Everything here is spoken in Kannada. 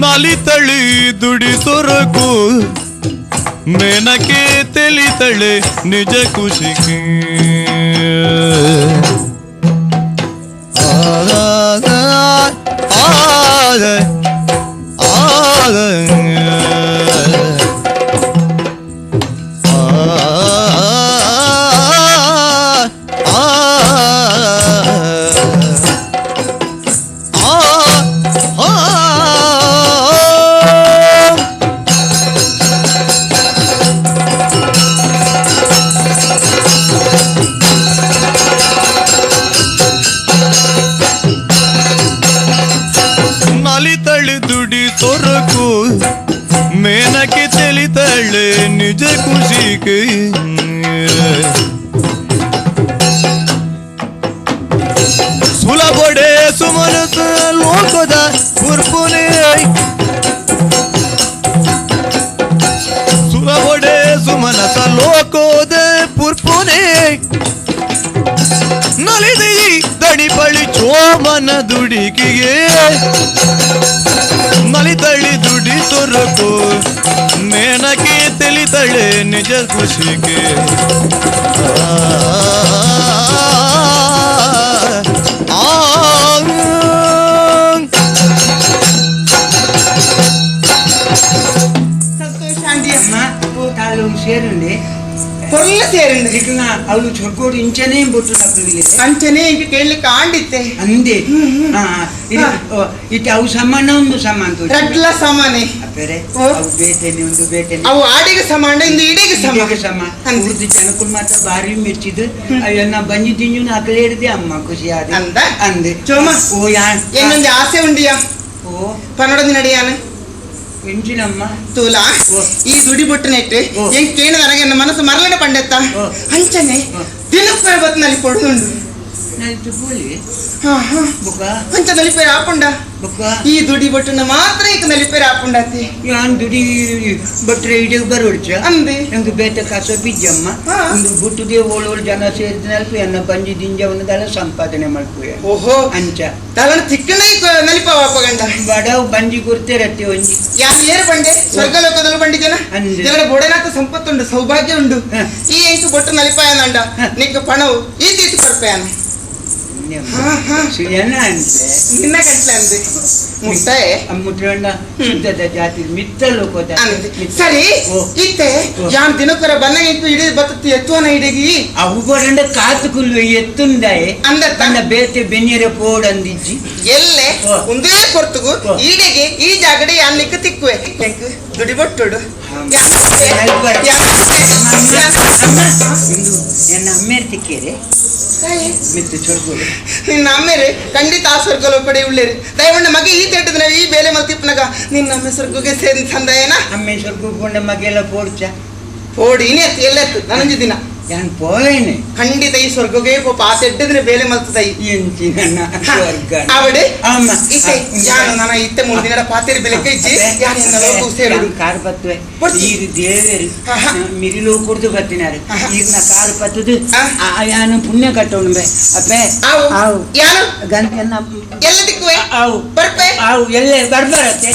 ನಲಿತಳಿ ದುಡಿ ಸೊರಗು ಮೇನಕೆ ತೆಲಿತಳೆ ನಿಜ ಖುಷಿಗೆ ದುಡಿ ಸೊರಕು ಮೇನಕ್ಕೆ ತೆಲಿತಳೆ ನಿಜ ಖುಷಿಗೆ ಸುಲಭಡೆ ಸುಮನಸ ಲೋಕದ ಕುರ್ಪುನೆ ಸುಲಭಡೆ ಸುಮನಸ ಲೋಕೋದ ಪುರ್ಪುನೆ ನಲಿದಿ ದಡಿಪಳಿ ಚೋಮನ ದುಡಿಕಿಗೆ ನಲಿತಳಿ ದುಡಿ ತೊರಕು ಮೇನಕ್ಕೆ ತಿಳಿದಳೆ ನಿಜ ಖುಷಿಗೆ. ತೊರಲ ಅವನು ಚೊರ್ಗೋಡು ಇಂಚನೇ ಬಿಟ್ಟು ಅಂಚನೆ ಈಗ ಕೇಳಲಿಕ್ಕೆ ಆಂಡಿತ್ತೆ ಅಂದೆ. ಇಟ್ಟು ಅವು ಸಮಾನ ಒಂದು ಸಮಾನ ರಡ್ಲ ಸಮಾನೆ. ಬೇರೆ ಅವು ಬೇಟೆನೆ ಒಂದು ಬೇಟೆನೆ. ಅವು ಆಡಿಗೆ ಸಮಾನ ಇಂದು ಇಡಿಗೆ ಸಮಾನ. ಸಮಾನ. ಉರ್ದು ಜನಕ್ಕೂ ಮಾತ್ರ ಭಾರಿ ಮೆಚ್ಚಿದ್ದು ಅವನ್ನ ಬಂಜಿ ತಿಂಜು ನಾಕಲೇ ಹಿಡಿದೆ ಅಮ್ಮ ಖುಷಿ ಆದ. ಅಂದ. ಅಂದೆ. ಚೋಮ. ಓ ಯಾ ಏನೊಂದು ಆಸೆ ಉಂಡಿಯಾ? ಓ. ಪನ್ನಡದ ನಡೆಯಾನೆ ತೂಲ. ಈ ದುಡಿ ಬೊಟ್ಟು ನೆಟ್ಟು ಓ. ಹೆಂಗ್ ಕೇಣ ನನಗೆ ಮನಸ್ಸು ಮರಳನೆ ಪಂಡೆತ್ತ. ಅಂಚನೆ. ದಿನಕ್ಕೆ ಬತ್ನಲ್ಲಿ ಕೊಡುದುಂಡು ಹಾ ಹಾ. ಬುಕ್ಕ ಅಂಚ ನಲಿಪೇರು ಆಪುಂಡ ಬುಕ್ಕ ಈ ದುಡಿ ಬೊಟ್ಟನ್ನ ಮಾತ್ರ ಈಗ ನಲಿಪೇರು ಆಪುಂಡತಿ ಯಾನ್ ದುಡಿ ಬಟ್ರೆ ಇಡಿಗೆ ಬರೋಡ್ಚ ಅಂದೆ. ನಂಗೆ ಬೇತ ಕಸ ಬಿಜ್ಜಮ್ಮ. ಒಂದು ಓಳು ಓಳೋಳು ಜನ ಸೇರಿದ್ನಲ್ಪ ಎನ್ನ ಬಂಜಿ ದಿಂಜವನ್ನದೆಲ್ಲ ಸಂಪಾದನೆ ಮಾಡ್ಕುವೆ ಓಹೋ. ಅಂಚ. ತಲನ ತಿಕ್ಕನ ನಲಿಪ ವಾಪಗಂಡ ಬಡವ್ ಬಂಜಿ ಗುರ್ತಿರತ್ತೆ ಒಂಜಿ. ಯಾನ್ ಏರು ಬಂಡೆ? ಸ್ವರ್ಗಲೋಕದಲ್ಲಿ ಬಂಡಿದ್ದೇನ ಅಂದೆ. ಜನರ ಬೋಡನಾಥ ಸಂಪತ್ತುಂಡು ಸೌಭಾಗ್ಯ ಉಂಡು. ಈ ಎಂಟು ಬೊಟ್ಟು ನಲಿಪಾಯನಂಡ ಹ. ನಿಕ್ಕ ಪಣವು ಈ ತೀತು ಕೊರ್ಪಯಾನ. ಹಾ, ಹಾ. ಸುಯನ ಅಂದ್ರೆ? ನಿನ್ನ ಗಂಟ್ಲೆ ಅಂದೆ. ಮುಟ್ಟಾಯೆ ಶುದ್ಧದ ಜಾತಿ ಮಿತ್ತಲು ಕೋತ ಅಂದೆ. ಸರಿ. ಇತ್ತೆ ಯಾನ್ ದಿನಕರ ಬನ್ನ ಇತ್ತು ಇಡಿ ಬತ್ತತಿ ಎತ್ತುವನ ಇಡಿಗಿ? ಅವು ಬರಂಡ ಕಾತು ಕುಲ್ಲು ಎತ್ತುಂದಾಯೆ. ಅಂದ ತನ್ನ ಬೇತೆ ಬೆನ್ನಿರ ಪೋಡ್ ಎಲ್ಲೆ. ಒಂದೇ ಕೊರ್ತುಗು. ಈಡೆಗೆ ಈ ಜಾಗಡೆ ಯಾನ್ ನಿಕ್ಕ ತಿಕ್ಕುವೆ. ಎಂಕ್ ದುಡಿ ಬೊಟ್ಟುಡು ಹ್ಮ್. ಯಾನ್? ಅಮ್ಮ, ಎನ್ನ ಅಮ್ಮೇರ್ ತಿಕ್ಕೇರೆ ನಿನ್ನ ಅಮ್ಮೆರೆ ಖಂಡಿತ ಆ ಸ್ವರ್ಗಲು ಪಡೆ ಉಳ್ಳೇರಿ ದಯವಂಡ ಮಗ ಈ ತೆಟ್ಟದ ಈ ಬೇಲೆ ಮಲ್ತಿಪ್ಪನಗ ನಿನ್ನ ಅಮ್ಮೆ ಸ್ವರ್ಗಕ್ಕೆ ಸೇರಿ ಸಂದಯನ ಅಮ್ಮೆ ಮಗ ಎಲ್ಲ ಪೋಡ್ಚ. ಓಡಿ ಇನ್ನೆತ್ತು ಎಲ್ಲೆತ್ತು ನನಂಜು ದಿನ. ಯಾನ್ ಪೋಯನೆ ಖಂಡಿತ ಈ ಸ್ವರ್ಗಕ್ಕೆ ಪಾಪ ಆ ತೆಟ್ಟದ್ರೆ ಬೇಲೆ ಮಲ್ತದ ಎಂಚಿ ನನ್ನ ಸ್ವರ್ಗ ಆವಡೆ ಅಮ್ಮ ಇತ್ತೆ ಯಾನು ನನ್ನ ಇತ್ತೆ ಮೂರು ದಿನ ಪಾತೆರಿ ಬೆಲೆಕ್ಕೆ ಇಜ್ಜಿ ಯಾರು ಎನ್ನ ಲೋಕ ಸೇರು ಕಾರ್ ಬತ್ತವೆ ಬರ್ತಿ. ಈಗ ದೇವೇರು ಆಹಾ. ಮಿರಿಲು ಕೊಡ್ದು ಬತ್ತಿನಾರು ಆಹಾ. ಈಗ ನಾ ಕಾರ್ ಬತ್ತದು ಆ. ಯಾನು ಪುಣ್ಯ ಕಟ್ಟೋಣ ಬೇ ಅಪ್ಪೆ ಆವು ಆವು ಆವು ಬರ್ಪೆ ಆವು ಎಲ್ಲೇ ಬರ್ಬರತ್ತೆ